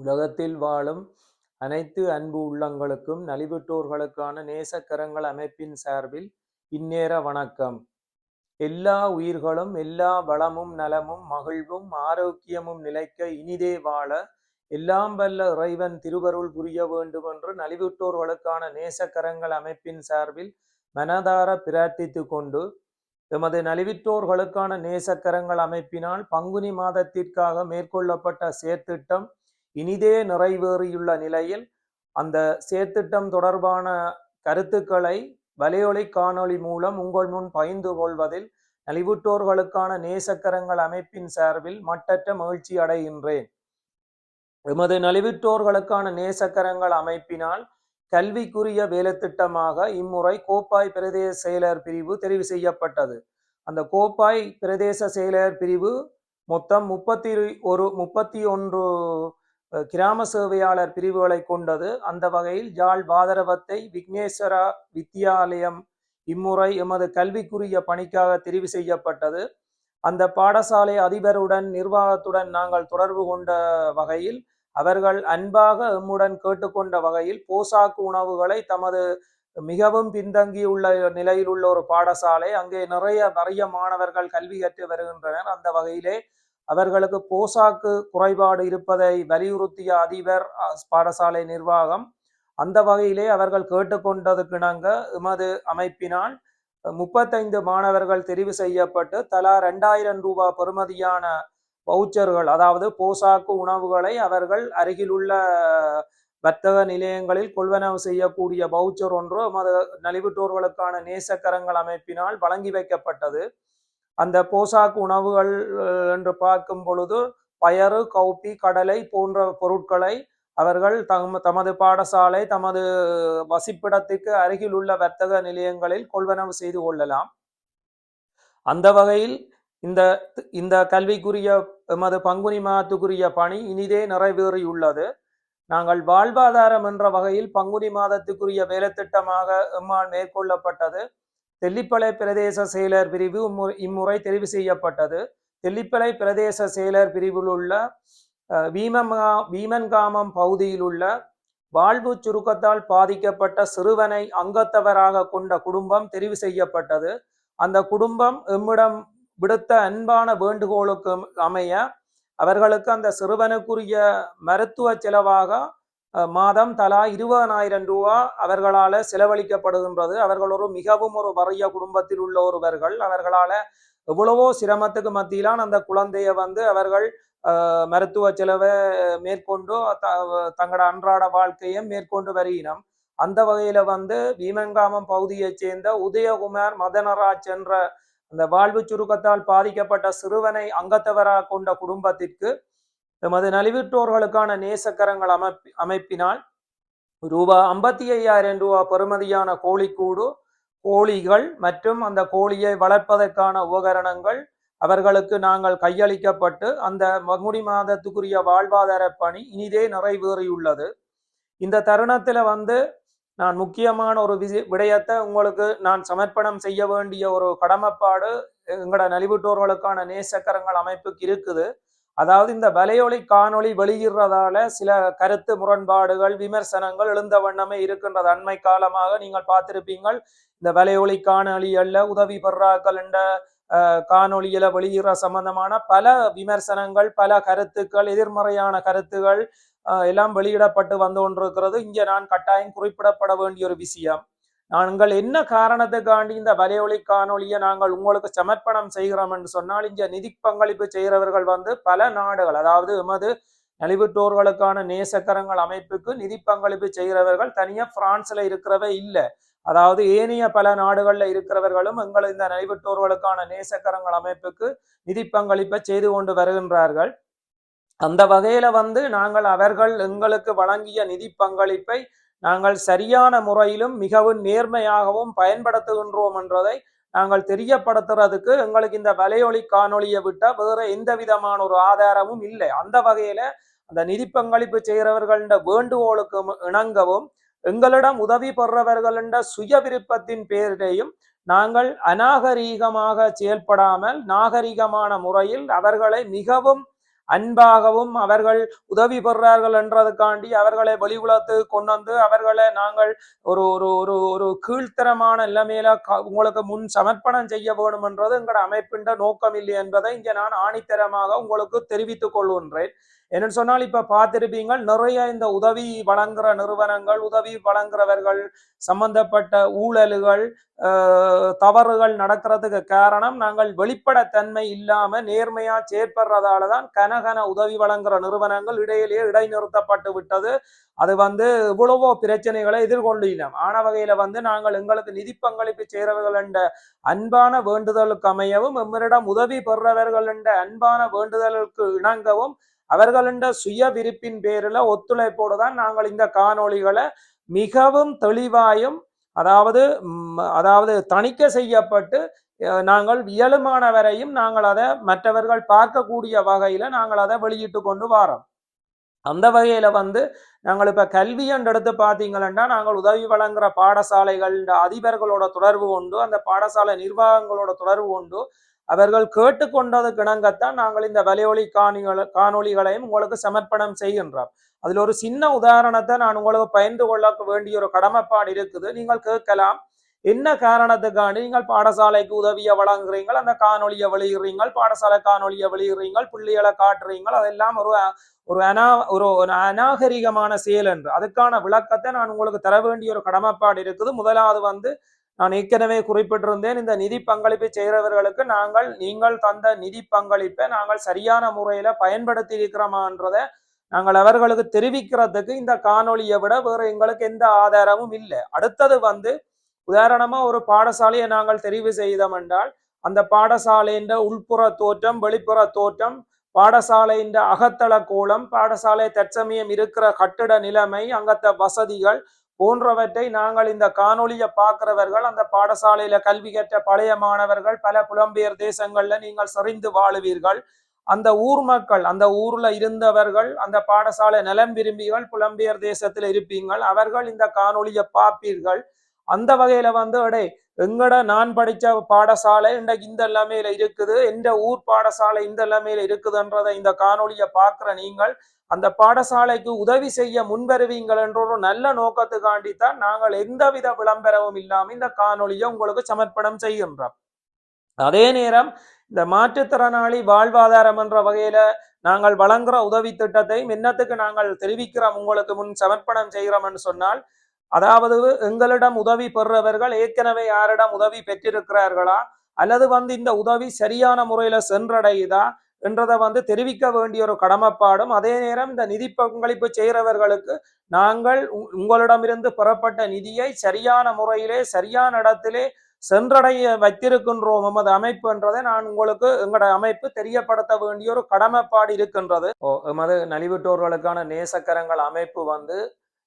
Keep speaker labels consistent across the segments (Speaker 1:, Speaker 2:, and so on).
Speaker 1: உலகத்தில் வாழும் அனைத்து அன்பு உள்ளங்களுக்கும் நலிவுற்றோர்களுக்கான நேசக்கரங்கள் அமைப்பின் சார்பில் இந்நேர வணக்கம். எல்லா உயிர்களும் எல்லா வளமும் நலமும் மகிழ்வும் ஆரோக்கியமும் நிலைக்க இனிதே வாழ எல்லாம் வல்ல இறைவன் திருவருள் புரிய வேண்டும் என்று நலிவுற்றோர்களுக்கான நேசக்கரங்கள் அமைப்பின் சார்பில் மனதார பிரார்த்தித்து கொண்டு எமது நலிவிற்றோர்களுக்கான நேசக்கரங்கள் அமைப்பினால் பங்குனி மாதத்திற்காக மேற்கொள்ளப்பட்ட செயற்திட்டம் இனிதே நிறைவேறியுள்ள நிலையில் அந்த செயற்திட்டம் தொடர்பான கருத்துக்களை வலையொலி காணொளி மூலம் உங்கள் முன் பகிர்ந்து கொள்வதில் நலிவுற்றோர்களுக்கான நேசக்கரங்கள் அமைப்பின் சார்பில் மட்டற்ற மகிழ்ச்சி அடைகின்றேன். எமது நலிவுற்றோர்களுக்கான நேசக்கரங்கள் அமைப்பினால் கல்விக்குரிய வேலைத்திட்டமாக இம்முறை கோப்பாய் பிரதேச செயலர் பிரிவு தெரிவு செய்யப்பட்டது. அந்த கோப்பாய் பிரதேச செயலர் பிரிவு மொத்தம் முப்பத்தி ஒரு முப்பத்தி ஒன்று கிராம சேவையாளர் பிரிவுகளை கொண்டது. அந்த வகையில் ஜாழ் பாதரவத்தை விக்னேஸ்வரா வித்தியாலயம் இம்முறை எமது கல்விக்குரிய பணிக்காக தெரிவு செய்யப்பட்டது. அந்த பாடசாலை அதிபருடன் நிர்வாகத்துடன் நாங்கள் தொடர்பு கொண்ட வகையில் அவர்கள் அன்பாக எம்முடன் கேட்டுக்கொண்ட வகையில் போசாக்கு உணவுகளை தமது மிகவும் பின்தங்கியுள்ள நிலையில் உள்ள ஒரு பாடசாலை. அங்கே நிறைய நிறைய மாணவர்கள் கல்வி கற்று வருகின்றனர். அந்த வகையிலே அவர்களுக்கு போசாக்கு குறைபாடு இருப்பதை வலியுறுத்திய அதிபர் பாடசாலை நிர்வாகம் அந்த வகையிலே அவர்கள் கேட்டுக்கொண்டதுக்கிணங்க எமது அமைப்பினால் முப்பத்தைந்து மாணவர்கள் தெரிவு செய்யப்பட்டு தலா ரெண்டாயிரம் ரூபாய் பெறுமதியான வவுச்சர்கள் அதாவது போசாக்கு உணவுகளை அவர்கள் அருகிலுள்ள வர்த்தக நிலையங்களில் கொள்வனவு செய்யக்கூடிய வவுச்சர் ஒன்று எமது நலிவுற்றோர்களுக்கான நேசக்கரங்கள் அமைப்பினால் வழங்கி வைக்கப்பட்டது. அந்த போசாக்கு உணவுகள் என்று பார்க்கும் பொழுது பயறு கௌப்பி கடலை போன்ற பொருட்களை அவர்கள் தம் தமது பாடசாலை தமது வசிப்பிடத்துக்கு அருகில் உள்ள வர்த்தக நிலையங்களில் கொள்வனவு செய்து கொள்ளலாம். அந்த வகையில் இந்த இந்த கல்விக்குரிய எமது பங்குனி மாதத்துக்குரிய பணி இனிதே நிறைவேறியுள்ளது. நாங்கள் வாழ்வாதாரம் என்ற வகையில் பங்குனி மாதத்துக்குரிய வேலைத்திட்டமாக எம்மால் மேற்கொள்ளப்பட்டது. தெல்லிப்பளை பிரதேச செயலர் பிரிவு இம்முறை தெரிவு செய்யப்பட்டது. தெல்லிப்பளை பிரதேச செயலர் பிரிவில் உள்ள வீமங்கா வீமன்காமம் பகுதியில் உள்ள வாழ்வு சுருக்கத்தால் பாதிக்கப்பட்ட சிறுவனை அங்கத்தவராக கொண்ட குடும்பம் தெரிவு செய்யப்பட்டது. அந்த குடும்பம் எம்மிடம் விடுத்த அன்பான வேண்டுகோளுக்கு அமைய அவர்களுக்கு அந்த சிறுவனுக்குரிய மருத்துவ செலவாக மாதம் தலா இருபதனாயிரம் ரூபா அவர்களால செலவழிக்கப்படுகின்றது. அவர்கள் ஒரு மிகவும் ஒரு வறிய குடும்பத்தில் உள்ள ஒருவர்கள். அவர்களால எவ்வளவோ சிரமத்துக்கு மத்தியிலான் அந்த குழந்தைய வந்து அவர்கள் மருத்துவ செலவை மேற்கொண்டு தங்களோட அன்றாட வாழ்க்கையை மேற்கொண்டு வருகினம் அந்த வகையில் வந்து வீமங்காமம் பகுதியைச் சேர்ந்த உதயகுமார் மதனராஜ் என்ற அந்த வாழ்வு சுருக்கத்தால் பாதிக்கப்பட்ட சிறுவனை அங்கத்தவராக கொண்ட குடும்பத்திற்கு எமது நலிவிட்டோர்களுக்கான நேசக்கரங்கள் அமைப்பி அமைப்பினால் ரூபா ஐம்பத்தி ஐயாயிரம் ரூபா பெறுமதியான கோழிக்கூடு கோழிகள் மற்றும் அந்த கோழியை வளர்ப்பதற்கான உபகரணங்கள் அவர்களுக்கு நாங்கள் கையளிக்கப்பட்டு அந்த மகுடி மாதத்துக்குரிய வாழ்வாதார பணி இனிதே நிறைவேறியுள்ளது. இந்த தருணத்துல வந்து நான் முக்கியமான ஒரு விசி விடயத்தை உங்களுக்கு நான் சமர்ப்பணம் செய்ய வேண்டிய ஒரு கடமைப்பாடு எங்களோட நலிவுற்றோர்களுக்கான நேசக்கரங்கள் அமைப்புக்கு இருக்குது. அதாவது இந்த வலையொலி காணொளி வெளியிடுறதால சில கருத்து முரண்பாடுகள் விமர்சனங்கள் எழுந்த வண்ணமே இருக்கின்றது. அண்மை காலமாக நீங்கள் பார்த்திருப்பீங்கள் இந்த வலையொலி காணொளியல்ல உதவி பெறாக்கள் என்ற காணொலியில வெளியிடுற சம்பந்தமான பல விமர்சனங்கள் பல கருத்துக்கள் எதிர்மறையான கருத்துகள் எல்லாம் வெளியிடப்பட்டு வந்து கொண்டிருக்கிறது. இங்கே நான் கட்டாயம் குறிப்பிடப்பட வேண்டிய ஒரு விஷயம். நாங்கள் என்ன காரணத்துக்காண்டி இந்த வலையொலி காணொலியை நாங்கள் உங்களுக்கு சமர்ப்பணம் செய்கிறோம் என்று சொன்னால் இங்க நிதி பங்களிப்பு செய்கிறவர்கள் வந்து பல நாடுகள் அதாவது எமது நலிவுற்றோர்களுக்கான நேசக்கரங்கள் அமைப்புக்கு நிதி பங்களிப்பு செய்கிறவர்கள் தனியா பிரான்ஸ்ல இருக்கிறவே இல்லை. அதாவது ஏனைய பல நாடுகளில் இருக்கிறவர்களும் எங்கள் இந்த நலிவுற்றோர்களுக்கான நேசக்கரங்கள் அமைப்புக்கு நிதி பங்களிப்பை செய்து கொண்டு வருகின்றார்கள். அந்த வகையில வந்து நாங்கள் அவர்கள் எங்களுக்கு வழங்கிய நிதி பங்களிப்பை நாங்கள் சரியான முறையிலும் மிகவும் நேர்மையாகவும் பயன்படுத்துகின்றோம் என்றதை நாங்கள் தெரியப்படுத்துறதுக்கு எங்களுக்கு இந்த வலையொலி காணொலியை விட்டால் வேற எந்த விதமான ஒரு ஆதாரமும் இல்லை. அந்த வகையில அந்த நிதி பங்களிப்பு செய்கிறவர்கள வேண்டுகோளுக்கு இணங்கவும் எங்களிடம் உதவி பெறவர்கள சுய விருப்பத்தின் பேரிலேயும் நாங்கள் அநாகரீகமாக செயல்படாமல் நாகரிகமான முறையில் அவர்களை மிகவும் அன்பாகவும் அவர்கள் உதவி பெறுறார்கள் என்றதுக்காண்டி அவர்களை வெளி உலகத்துக்கு கொண்டு வந்து அவர்களை நாங்கள் ஒரு ஒரு ஒரு ஒரு கீழ்த்தரமான நிலைமையில உங்களுக்கு முன் சமர்ப்பணம் செய்ய வேண்டும் என்றது எங்களோட அமைப்பின் நோக்கம் இல்லை என்பதை இங்கே நான் ஆணித்தரமாக உங்களுக்கு தெரிவித்துக் கொள்கின்றேன். என்னன்னு சொன்னால் இப்ப பார்த்திருப்பீங்க நிறைய இந்த உதவி வழங்குற நிறுவனங்கள் உதவி வழங்குறவர்கள் சம்பந்தப்பட்ட ஊழல்கள் தவறுகள் நடக்கிறதுக்கு காரணம் நாங்கள் வெளிப்படைத்தன்மை இல்லாம நேர்மையா செயற்படுறதால தான் கனகன உதவி வழங்குற நிறுவனங்கள் இடையிலேயே இடைநிறுத்தப்பட்டு விட்டது. அது வந்து இவ்வளவோ பிரச்சனைகளை எதிர்கொள்ளலாம் ஆன வகையில வந்து நாங்கள் எங்களுக்கு நிதி பங்களிப்பு செய்கிறவர்கள் என்ற அன்பான வேண்டுதலுக்கு அமையவும் எம்மரிடம் உதவி பெறுறவர்கள் என்ற அன்பான வேண்டுதலுக்கு இணங்கவும் அவர்களின் சுய விருப்பின் பேரில் ஒத்துழைப்போடு தான் நாங்கள் இந்த காணொளிகளை மிகவும் தெளிவாயும் அதாவது அதாவது தணிக்க செய்யப்பட்டு நாங்கள் நாங்கள் இயலுமானவரையும் நாங்கள் அதை மற்றவர்கள் பார்க்கக்கூடிய வகையில நாங்கள் அதை வெளியிட்டு கொண்டு வரோம். அந்த வகையில வந்து நாங்கள் இப்ப கல்வி எடுத்து பார்த்தீங்கன்னா நாங்கள் உதவி வழங்குற பாடசாலைகள் அதிபர்களோட தொடர்பு கொண்டு அந்த பாடசாலை நிர்வாகங்களோட தொடர்பு கொண்டு அவர்கள் கேட்டுக்கொண்டதுக்கு இணங்கத்தான் நாங்கள் இந்த வலையொலி காணிகளை காணொளிகளையும் உங்களுக்கு சமர்ப்பணம் செய்கின்றோம். அதில் ஒரு சின்ன உதாரணத்தை நான் உங்களுக்கு பகிர்ந்து கொள்ள வேண்டிய ஒரு கடமைப்பாடு இருக்குது. நீங்கள் கேட்கலாம் என்ன காரணத்துக்காண்டி நீங்கள் பாடசாலைக்கு உதவியை வழங்குறீங்கள்? அந்த காணொளியை வெளியிடுறீங்கள் பாடசாலை காணொலியை வெளியிடுறீங்கள் பிள்ளைகளை காட்டுறீங்கள் அதெல்லாம் ஒரு ஒரு அனா ஒரு ஒரு அநாகரிகமான செயல் என்று. அதுக்கான விளக்கத்தை நான் உங்களுக்கு தர வேண்டிய ஒரு கடமைப்பாடு இருக்குது. முதலாவது வந்து நான் ஏற்கனவே குறிப்பிட்டிருந்தேன் இந்த நிதி பங்களிப்பு செய்கிறவர்களுக்கு நாங்கள் நீங்கள் தந்த நிதி பங்களிப்பை நாங்கள் சரியான முறையில பயன்படுத்தி இருக்கிறோமான்றதை நாங்கள் அவர்களுக்கு தெரிவிக்கிறதுக்கு இந்த காணொளியை விட வேற எங்களுக்கு எந்த ஆதாரமும் இல்லை. அடுத்தது வந்து உதாரணமா ஒரு பாடசாலையை நாங்கள் தெரிவு செய்தோம் என்றால் அந்த பாடசாலையின் உள்புற தோற்றம் வெளிப்புற தோற்றம் பாடசாலையின் அகத்தள கோலம் பாடசாலை தற்சமயம் இருக்கிற கட்டிட நிலைமை அங்கத்த வசதிகள் போன்றவற்றை நாங்கள் இந்த காணொளியை பார்க்கிறவர்கள் அந்த பாடசாலையில கல்வி கற்ற பழைய மாணவர்கள் பல புலம்பெயர் தேசங்கள்ல நீங்கள் சரிந்து வாழுவீர்கள். அந்த ஊர் மக்கள் அந்த ஊர்ல இருந்தவர்கள் அந்த பாடசாலை நலம் விரும்பிகள் புலம்பெயர் தேசத்துல இருப்பீங்கள் அவர்கள் இந்த காணொளியை பார்ப்பீர்கள். அந்த வகையில வந்து அடே எங்கட நான் படிச்ச பாடசாலை இன்றைக்கு இந்த எல்லாமேல இருக்குது? எந்த ஊர் பாடசாலை இந்த எல்லாமையில இருக்குதுன்றதை இந்த காணொலியை பார்க்குற நீங்கள் அந்த பாடசாலைக்கு உதவி செய்ய முன்வருவீங்கள் என்ற ஒரு நல்ல நோக்கத்துக்காண்டி தான் நாங்கள் எந்தவித விளம்பரமும் இல்லாமல் இந்த காணொலியை உங்களுக்கு சமர்ப்பணம் செய்கின்றோம். அதே நேரம் இந்த மாற்றுத்திறனாளி வாழ்வாதாரம் என்ற வகையில நாங்கள் வழங்குற உதவி திட்டத்தையும் என்னத்துக்கு நாங்கள் தெரிவிக்கிறோம் உங்களுக்கு முன் சமர்ப்பணம் செய்கிறோம் என்று சொன்னால் அதாவது எங்களிடம் உதவி பெறுறவர்கள் ஏற்கனவே யாரிடம் உதவி பெற்றிருக்கிறார்களா? அல்லது வந்து இந்த உதவி சரியான முறையில சென்றடையுதா? என்றதை வந்து தெரிவிக்க வேண்டிய ஒரு கடமைப்பாடும் அதே நேரம் இந்த நிதி பங்களிப்பு செய்கிறவர்களுக்கு நாங்கள் உங்களிடமிருந்து பெறப்பட்ட நிதியை சரியான முறையிலே சரியான இடத்திலே சென்றடைய வைத்திருக்கின்றோம். எமது அமைப்பு என்றதை நான் உங்களுக்கு எங்களோட அமைப்பு தெரியப்படுத்த வேண்டிய ஒரு கடமைப்பாடு இருக்கின்றது. எமது நலிவுற்றோர்களுக்கான நேசக்கரங்கள் அமைப்பு வந்து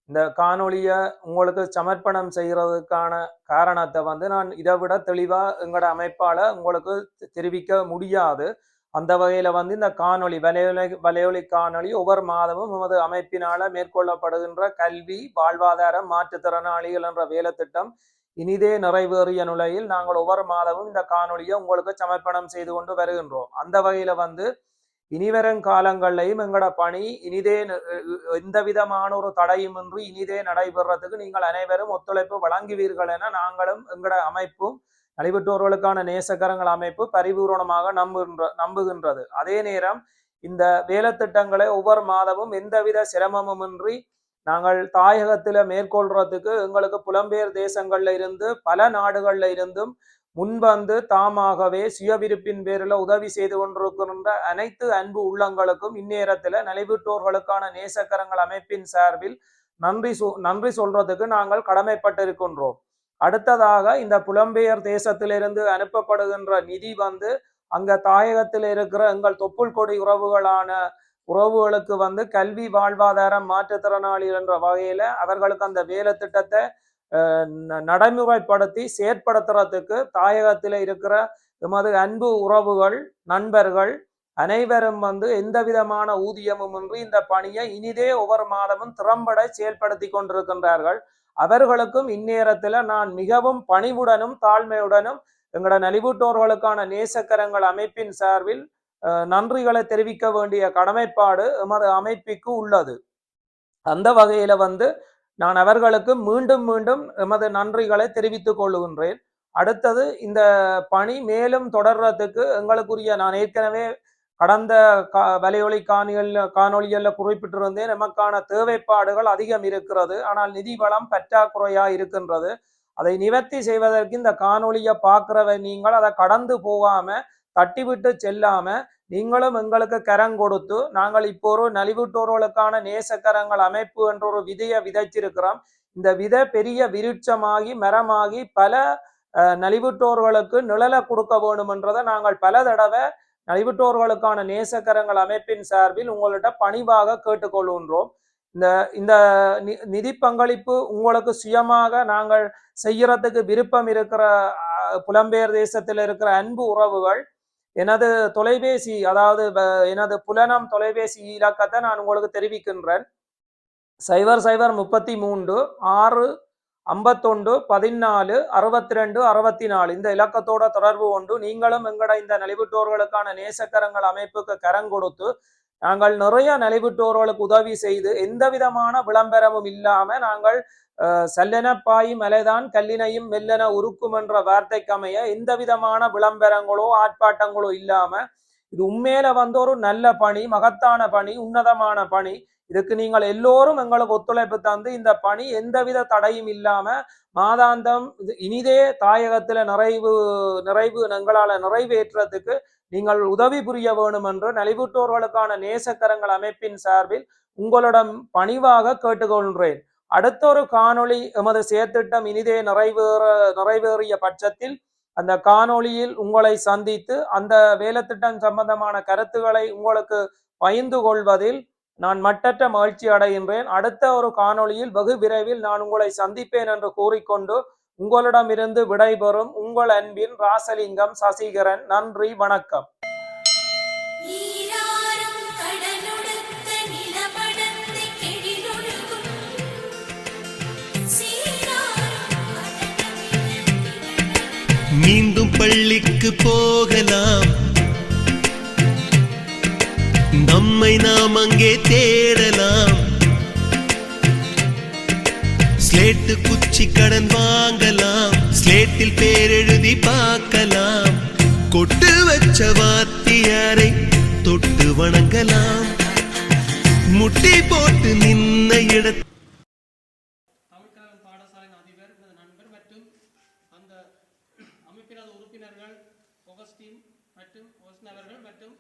Speaker 1: இந்த காணொளியை உங்களுக்கு சமர்ப்பணம் செய்கிறதுக்கான காரணத்தை வந்து நான் இதை விட தெளிவாக எங்களோட அமைப்பால் உங்களுக்கு தெ- தெரிவிக்க முடியாது. அந்த வகையில் வந்து இந்த காணொளி வலையொலி வலையொலி காணொளி ஒவ்வொரு மாதமும் நமது அமைப்பினால் மேற்கொள்ளப்படுகின்ற கல்வி வாழ்வாதாரம் மாற்றுத்திறனாளிகள் என்ற வேலைத்திட்டம் இனிதே நிறைவேறிய நிலையில் நாங்கள் ஒவ்வொரு மாதமும் இந்த காணொளியை உங்களுக்கு சமர்ப்பணம் செய்து கொண்டு வருகின்றோம். அந்த வகையில் வந்து இனிவரும் காலங்கள்லையும் எங்களோட பணி இனிதே எந்த விதமான ஒரு தடையுமின்றி இனிதே நடைபெறத்துக்கு நீங்கள் அனைவரும் ஒத்துழைப்பு வழங்குவீர்கள் என நாங்களும் எங்களோட அமைப்பும் நலிபெற்றோர்களுக்கான நேசக்கரங்கள் அமைப்பு பரிபூரணமாக நம்புகின்ற நம்புகின்றது. அதே நேரம் இந்த வேலைத்திட்டங்களை ஒவ்வொரு மாதமும் எந்தவித சிரமமுமின்றி நாங்கள் தாயகத்துல மேற்கொள்றதுக்கு எங்களுக்கு புலம்பெயர் தேசங்கள்ல இருந்து பல நாடுகள்ல இருந்தும் முன்வந்து தாமாகவே சுயவிருப்பின் பேரில் உதவி செய்து கொண்டிருக்கின்ற அனைத்து அன்பு உள்ளங்களுக்கும் இந்நேரத்தில் நலிவுற்றோர்களுக்கான நேசக்கரங்கள் அமைப்பின் சார்பில் நன்றி நன்றி சொல்றதுக்கு நாங்கள் கடமைப்பட்டிருக்கின்றோம். அடுத்ததாக இந்த புலம்பெயர் தேசத்திலிருந்து அனுப்பப்படுகின்ற நிதி வந்து அங்க தாயகத்தில் இருக்கிற எங்கள் தொப்புள் கொடி உறவுகளான உறவுகளுக்கு வந்து கல்வி வாழ்வாதாரம் மாற்றுத்திறனாளி என்ற வகையில அவர்களுக்கு அந்த வேலை திட்டத்தை நடைமுறைப்படுத்தி செயற்படுத்துறதுக்கு தாயகத்தில் இருக்கிற எமது அன்பு உறவுகள் நண்பர்கள் அனைவரும் வந்து எந்த விதமான ஊதியமும் இன்றி இந்த பணியை இனிதே ஒவ்வொரு மாதமும் திறம்பட செயல்படுத்தி கொண்டிருக்கின்றார்கள். அவர்களுக்கும் இந்நேரத்தில் நான் மிகவும் பணிவுடனும் தாழ்மையுடனும் எங்களோட நலிவூட்டோர்களுக்கான நேசக்கரங்கள் அமைப்பின் சார்பில் நன்றிகளை தெரிவிக்க வேண்டிய கடமைப்பாடு எமது அமைப்புக்கு உள்ளது. அந்த வகையில வந்து நான் அவர்களுக்கு மீண்டும் மீண்டும் எமது நன்றிகளை தெரிவித்துக் கொள்கின்றேன் அடுத்தது இந்த பணி மேலும் தொடர்றதுக்கு எங்களுக்குரிய நான் ஏற்கனவே கடந்த கா வலையொலி காணிகள் காணொலிகளில் குறிப்பிட்டிருந்தேன் நமக்கான தேவைப்பாடுகள் அதிகம் இருக்கிறது. ஆனால் நிதி வளம் பற்றாக்குறையா இருக்கின்றது. அதை நிவர்த்தி செய்வதற்கு இந்த காணொலியை பார்க்குறவ நீங்கள் அதை கடந்து போகாம தட்டிவிட்டு செல்லாம நீங்களும் எங்களுக்கு கரம் கொடுத்து நாங்கள் இப்போ ஒரு நலிவுற்றோர்களுக்கான நேசக்கரங்கள் அமைப்பு என்ற ஒரு விதையை விதைச்சிருக்கிறோம். இந்த விதை பெரிய விருட்சமாகி மரமாகி பல நலிவுற்றோர்களுக்கு நிழலை கொடுக்க வேண்டுமென்றதை நாங்கள் பல தடவை நலிவுற்றோர்களுக்கான நேசக்கரங்கள் அமைப்பின் சார்பில் உங்கள்கிட்ட பணிவாக கேட்டுக்கொள்கின்றோம். இந்த இந்த நி- நிதி பங்களிப்பு உங்களுக்கு சுயமாக நாங்கள் செய்யறதுக்கு விருப்பம் இருக்கிற புலம்பெயர் தேசத்தில் இருக்கிற அன்பு உறவுகள் எனது தொலைபேசி அதாவது எனது புலனம் தொலைபேசி இலக்கத்தை நான் உங்களுக்கு தெரிவிக்கின்றேன். சைபர் சைபர் முப்பத்தி மூன்று ஆறு ஐம்பத்தொண்டு பதினாலு அறுபத்தி ரெண்டு அறுபத்தி நாலு இந்த இலக்கத்தோட தொடர்பு கொண்டு நீங்களும் எங்கட இந்த நலிவுற்றோர்களுக்கான நேசக்கரங்கள் அமைப்புக்கு கரம் கொடுத்து நாங்கள் நிறைய நலிவுற்றோர்களுக்கு உதவி செய்து எந்த விதமான விளம்பரமும் இல்லாம நாங்கள் அஹ், சல்லென பாயும் மலைதான் கல்லினையும் மெல்லென உருக்கும் என்ற வார்த்தைக்கமைய எந்த விதமான விளம்பரங்களோ ஆர்ப்பாட்டங்களோ இல்லாம இது உண்மையில வந்து ஒரு நல்ல பணி மகத்தான பணி உன்னதமான பணி. இதுக்கு நீங்கள் எல்லோரும் எங்களுக்கு ஒத்துழைப்பு தந்து இந்த பணி எந்தவித தடையும் இல்லாம மாதாந்தம் இது இனிதே தாயகத்துல நிறைவு நிறைவு எங்களால நிறைவேற்றுறதுக்கு நீங்கள் உதவி புரிய வேண்டும் என்று நலிவுற்றோர்களுக்கான நேசக்கரங்கள் அமைப்பின் சார்பில் உங்களிடம் பணிவாக கேட்டுக்கொள்கிறேன். அடுத்த ஒரு காணொளி எமது செயற்திட்டம் இனிதே நிறைவேற நிறைவேறிய பட்சத்தில் அந்த காணொளியில் உங்களை சந்தித்து அந்த வேலைத்திட்டம் சம்பந்தமான கருத்துக்களை உங்களுக்கு பகிர்ந்து கொள்வதில் நான் மட்டற்ற மகிழ்ச்சி அடைகின்றேன். அடுத்த ஒரு காணொளியில் வெகு விரைவில் நான் உங்களை சந்திப்பேன் என்று கூறிக்கொண்டு உங்களிடமிருந்து விடைபெறும் உங்கள் அன்பின் ராசலிங்கம் சசிகரன். நன்றி வணக்கம்.
Speaker 2: மீண்டும் பள்ளிக்கு போகலாம். நம்மை நாம் அங்கே தேடலாம். ஸ்லேட்டு குச்சி கடன் வாங்கலாம். ஸ்லேட்டில் பேரெழுதி பார்க்கலாம். கொட்டு வச்ச வாத்தியாரை தொட்டு வணங்கலாம். முட்டி போட்டு நின்ன இடத்தில்
Speaker 3: உறுப்பினர்கள் ஒகஸ்டின் மற்றும் ஒஸ்ன் அவர்கள் மற்றும்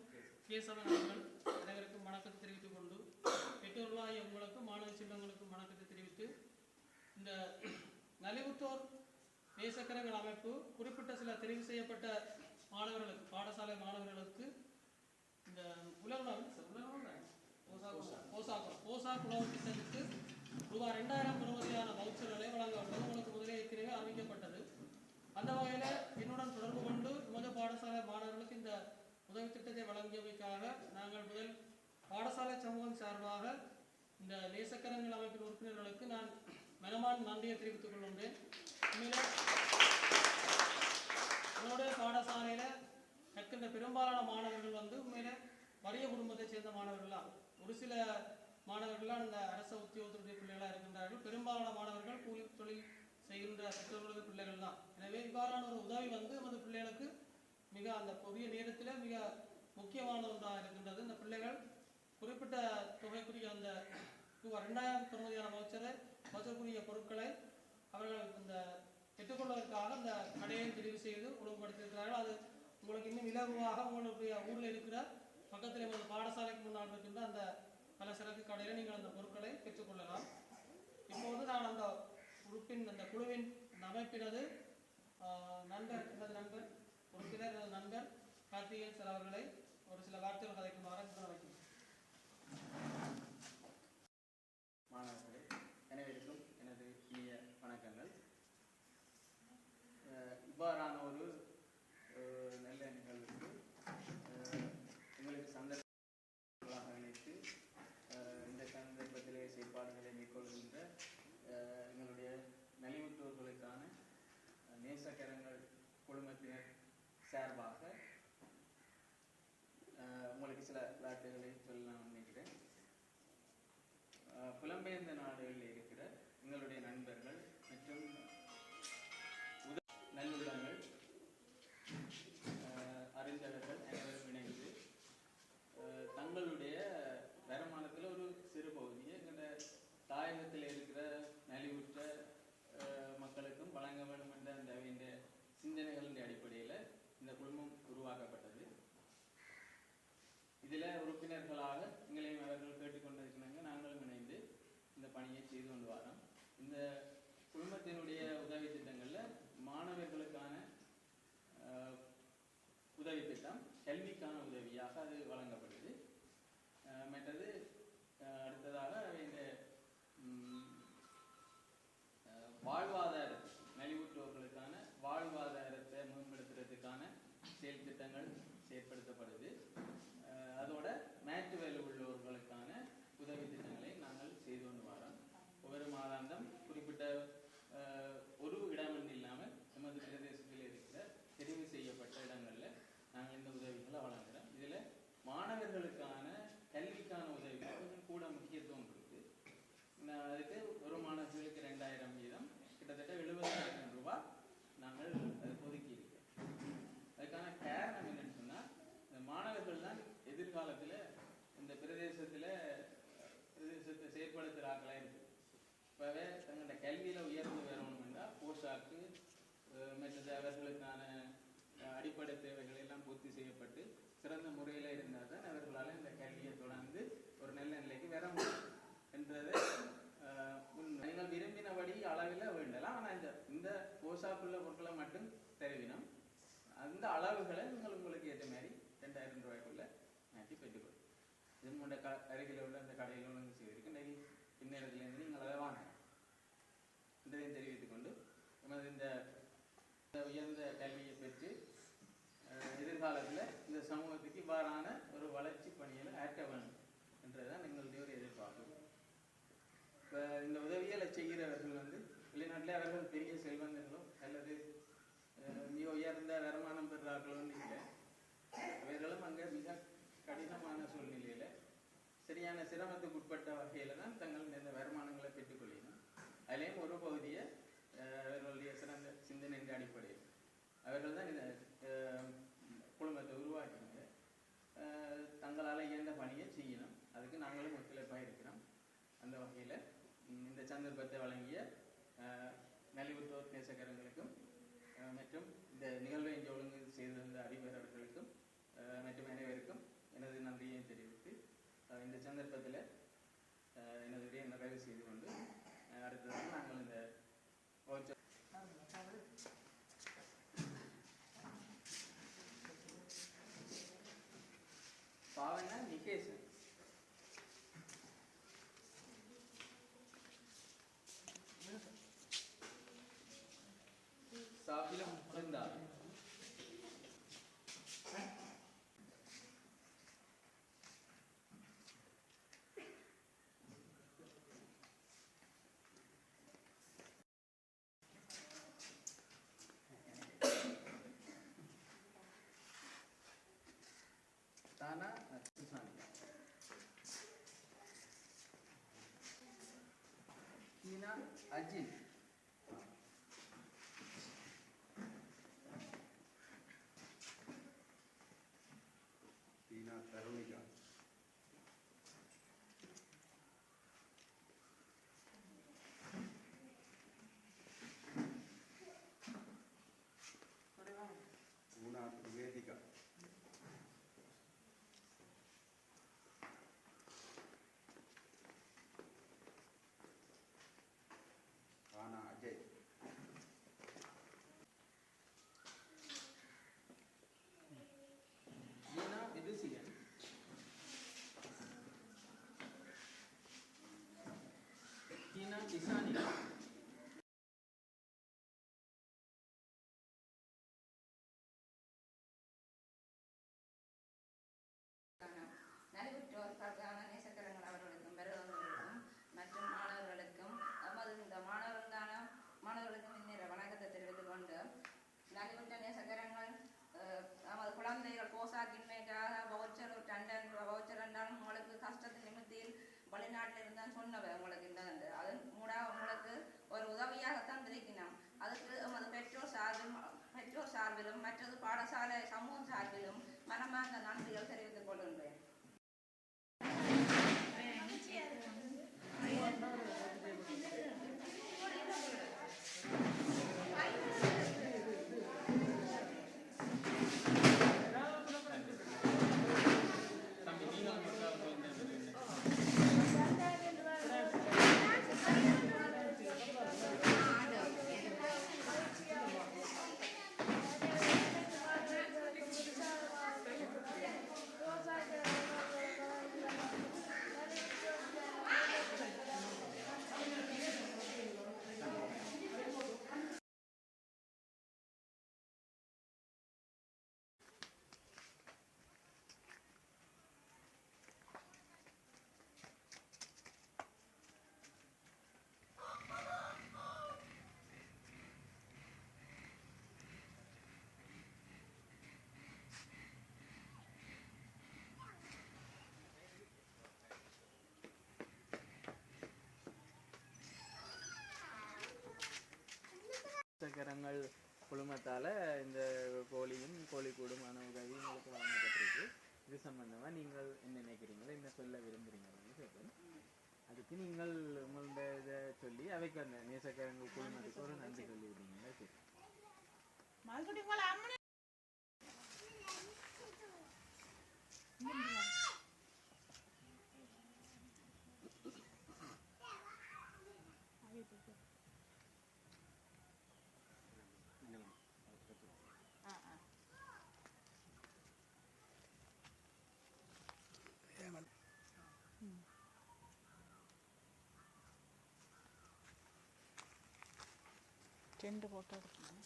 Speaker 3: கேசவன் அவர்கள் அனைவருக்கும் வணக்கத்தை தெரிவித்துக் கொண்டு பெற்றோர்களாகிய மாணவ வணக்கத்தை தெரிவித்து இந்த நலிவுற்றோர் நேசக்கரங்கள் அமைப்பு குறிப்பிட்ட சில தெரிவு செய்யப்பட்ட மாணவர்களுக்கு பாடசாலை மாணவர்களுக்கு இந்த உலகம் போசாக்குளம். போசாக்குளம். திட்டத்துக்கு ரூபாய் ரெண்டாயிரம் பெறுமதியான வவுச்சர்களை வழங்க உங்களுக்கு முதலே ஏற்கனவே அறிவிக்கப்பட்டது. அந்த வகையில் என்னுடன் தொடர்பு கொண்டு முதல் பாடசாலை மாணவர்களுக்கு இந்த உதவி திட்டத்தை வழங்கியமைக்காக நாங்கள் முதல் பாடசாலை சமூகம் சார்பாக இந்த நேசக்கரங்கள் அமைப்பின் உறுப்பினர்களுக்கு நான் மனமான நன்றியை தெரிவித்துக் கொள்கின்றேன். என்னுடைய பாடசாலையில கற்கின்ற பெரும்பாலான மாணவர்கள் வந்து உண்மையில வறிய குடும்பத்தை சேர்ந்த மாணவர்கள்லாம் ஒரு சில மாணவர்கள்லாம் இந்த அரச உத்தியோகத்தினுடைய பிள்ளைகளாக இருக்கின்றார்கள். பெரும்பாலான மாணவர்கள் கூலி தொழில் செய்கின்ற பெற்றோர்களது பிள்ளைகள் தான். எனவே இவ்வாறான ஒரு உதவி வந்து நமது பிள்ளைகளுக்கு மிக அந்த புதிய நேரத்தில் மிக முக்கியமான ஒன்றாக இருக்கின்றது. இந்த பிள்ளைகள் குறிப்பிட்ட தொகைக்குரிய அந்த ரூபாய் ரெண்டாயிரம் தொண்ணூறு அமைச்சரை வவுச்சருக்குரிய பொருட்களை அவர்கள் இந்த பெற்றுக்கொள்வதற்காக அந்த கடையை தெரிவு செய்து ஒழுங்குபடுத்தியிருக்கிறார்கள். அது உங்களுக்கு இன்னும் இலகுவாக உங்களுடைய ஊரில் இருக்கிற பக்கத்தில் உங்கள் பாடசாலைக்கு முன்னால் இருக்கின்ற அந்த பலசரக்கு கடையில் நீங்கள் அந்த பொருட்களை பெற்றுக்கொள்ளலாம். இப்போது நான் அந்த உறுப்பின் அந்த குழுவின் அமைப்பினது ஆஹ், நண்பர் எனது நண்பர் உறுப்பினர் எனது நண்பர் கார்த்திகேயன் சார் அவர்களை ஒரு சில வார்த்தைகள் கதைக்குமாறு அழைக்கிறேன்
Speaker 4: மாணவர்களே அனைவருக்கும் எனது இனிய வணக்கங்கள் அஹ் இவ்வாறான ஒரு நல்ல நிகழ்வுக்கு எங்களுக்கு சந்தர்ப்பமாக நினைத்து அஹ், இந்த சந்தர்ப்பத்திலே செயற்பாடுகளை மேற்கொள்கின்ற எங்களுடைய நலிவுற்றோர்களுக்கான நேசக்கரங்கள் குழுமத்தினர் சார்பாக உங்களுக்கு சில வார்த்தைகளை நான் நினைக்கிறேன். புலம்பெயர் குழுமத்தினுடைய இப்போவே தங்களோட கல்வியில் உயர்ந்து வரணும்னா போஷாக்கு அஹ், மற்றது அவர்களுக்கான அடிப்படை தேவைகள் எல்லாம் பூர்த்தி செய்யப்பட்டு சிறந்த முறையில் இருந்தால் தான் அவர்களால் இந்த கல்வியை தொடர்ந்து ஒரு நல்ல நிலைக்கு வர முடியும் என்றதை அஹ், நீங்கள் விரும்பினபடி அளவில் வேண்டலாம். ஆனால் இந்த இந்த போஷாக்குள்ள பொருட்களை மட்டும் தருவினோம். அந்த அளவுகளை நீங்கள் உங்களுக்கு ஏற்ற மாதிரி ரெண்டாயிரம் ரூபாய்க்குள்ள மாற்றி பெற்றுக்கொள்ளும் இது முன்ன க அருகில் உள்ள அந்த கடையில் ஒன்று செய்திருக்கு நெறி பின்னேரத்துலேருந்து நீங்கள் அதை வாங்கலாம் என்றதையும் தெரிவித்துக் கொண்டு எமது இந்த இந்த உயர்ந்த கல்வியை பெற்று அஹ், எதிர்காலத்தில் இந்த சமூகத்துக்கு இவ்வாறான ஒரு வளர்ச்சி பணியில் ஆற்ற வேண்டும் என்றதுதான் எங்களுடைய ஒரு எதிர்பார்ப்பு. இப்போ இந்த உதவிகளை செய்கிறவர்கள் வந்து வெளிநாட்டிலே அவர்கள் பெரிய செல்வந்தங்களோ அல்லது அஹ், மிக உயர்ந்த வருமானம் பெறுறார்களோ இல்லை. அவர்களும் அங்கே மிக கடினமான சூழ்நிலையில சரியான சிரமத்துக்கு உட்பட்ட வகையில் தான் தங்கள் இந்த வருமானங்களை பெற்றுக்கொள்ளினோம் அதிலேயும் ஒரு பகுதியை அவர்களுடைய சிறந்த சிந்தனையின் அடிப்படையில். அவர்கள் தான் இந்த குழுமத்தை உருவாக்கினாங்க தங்களால் இயந்த பணியை செய்யணும். அதுக்கு நாங்களும் ஒத்துழைப்பாக இருக்கிறோம். அந்த வகையில் இந்த சந்தர்ப்பத்தை வழங்கிய நலிவுத்தோர் நேசகரங்களுக்கும் மற்றும் இந்த நிகழ்வை இங்கே ஒழுங்கு செய்திருந்த வந்த அவர்களுக்கும் மற்றும் அனைவருக்கும் எனது நன்றியை தெரிவித்து இந்த சந்தர்ப்பத்தில் எனது நிறைவு செய்து
Speaker 5: dijese రానా నరసింహస్వామి
Speaker 4: కీనా 几十年了。சக்கரங்கள் குழுமத்தால் இந்த கோழியும் கோழிக்கூடுமான உதவி உங்களுக்கு வழங்கப்பட்டிருக்கு. இது சம்பந்தமாக நீங்கள் என்ன நினைக்கிறீங்களோ என்ன சொல்ல விரும்புகிறீங்கன்னு கேட்பேன் அதுக்கு நீங்கள் உங்களோட இதை சொல்லி அவைக்கு அந்த நேசக்காரங்கள் குழுமத்துக்கு ஒரு நன்றி சொல்லி விடுறீங்களா சரி
Speaker 6: டென்ட் போட்டு எடுக்கணும்.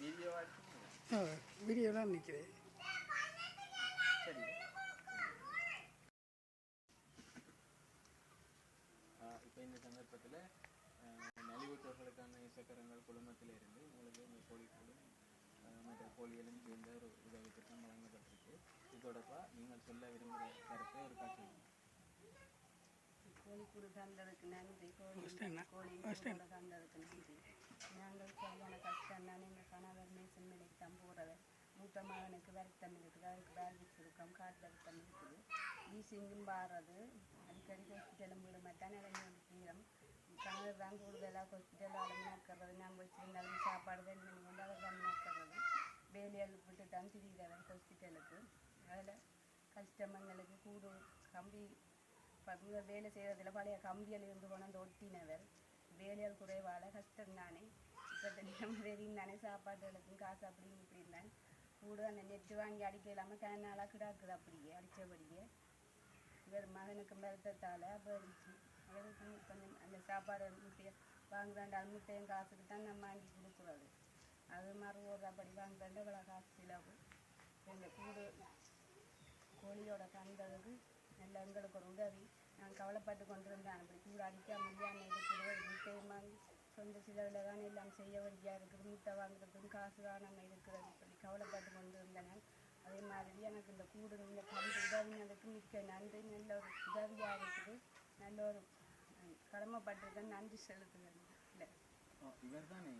Speaker 4: வீடியோ
Speaker 6: வீடியோலாம் நிற்கிறேன்
Speaker 4: சரி இப்போ இந்த சந்தர்ப்பத்தில் நலிவுற்றவர்களுக்கான சக்கரங்கள் குழுமத்திலிருந்து உங்களுக்கு இந்த கோழிக்கூடும் அஹ், மற்ற கோழிகளும் சேர்ந்த ஒரு உதவி திட்டம் வழங்கப்பட்டிருக்கு இதோடப்பா நீங்கள் சொல்ல விரும்புகிற கருத்தை ஒரு காட்சி
Speaker 7: கோழிக்கூடு தந்ததுக்கு நன்றி. கோழி கூட தந்ததுக்கு நன்றி நாங்கள் சரியான கஷ்டம் தான் எங்கள் கணவர் மேசன் மலைக்கு தான் போகிறவர் மூத்த மகனுக்கு வருத்தம் இருக்குது. அவருக்கு வேல்வி சுருக்கம் காட்டு வருத்தம் இருக்குது. வீசிங்கும் பாடுறது அடிக்கடி ஹாஸ்பிட்டலும் வீடு மட்டும் நிறைய தீரம் கணவர் தான் கூடுதலாக ஹாஸ்பிட்டலால் மேற்கிறது நாங்கள் வச்சிருந்தாலும் சாப்பாடு மணி கொண்டு அவர் தான் மேற்கிறது வேலையால் விட்டு தான் திரிகிறவர் ஹாஸ்பிட்டலுக்கு. அதில் கஷ்டம் எங்களுக்கு கூடு கம்பி பங்கு வேலை செய்கிறதில் பழைய கம்பியில் இருந்து கொண்டு ஒட்டினவர். வேலையால் குறைவால கஷ்டம் தானே இப்போ தெரியாம தெரியும் தானே சாப்பாட்டுகளுக்கும் காசு அப்படின்னு இப்படி இருந்தேன் கூட அந்த நெட்டு வாங்கி அடிக்க இல்லாமல் கேனாலாக கிடாக்குது அப்படியே அடித்தபடியே இவர் மகனுக்கு மருத்துவத்தால் போயிடுச்சு அவருக்கு கொஞ்சம் அந்த சாப்பாடு முட்டையை வாங்குறாண்டால் அந்த முட்டையும் காசுக்கு தான் நம்ம வாங்கி கொடுக்குறது. அது மாதிரி ஒரு அப்படி வாங்குறாண்டு இவ்வளோ காசு செலவு. இந்த கூடு கோழியோட கந்ததுக்கு நல்ல எங்களுக்கு ஒரு உதவி நான் கவலைப்பட்டு கொண்டிருந்தேன் அப்படி கூட அடிக்க முடியாமல் முட்டையும் வாங்கி சொந்த செலவில் தான் எல்லாம் செய்ய வேண்டியா இருக்குது முட்டை வாங்குறதுக்கும் காசு காணாமல் இருக்கிறது இப்படி கவலைப்பட்டு கொண்டு இருந்தேன் அதே மாதிரி எனக்கு இந்த கூடு இந்த கண்டு உதவினதுக்கு மிக்க நன்றி நல்ல ஒரு உதவியாக இருக்குது நல்ல ஒரு கடமைப்பட்டிருக்கேன் நன்றி செலுத்துகிறேன் இல்லை
Speaker 4: இவர் தானே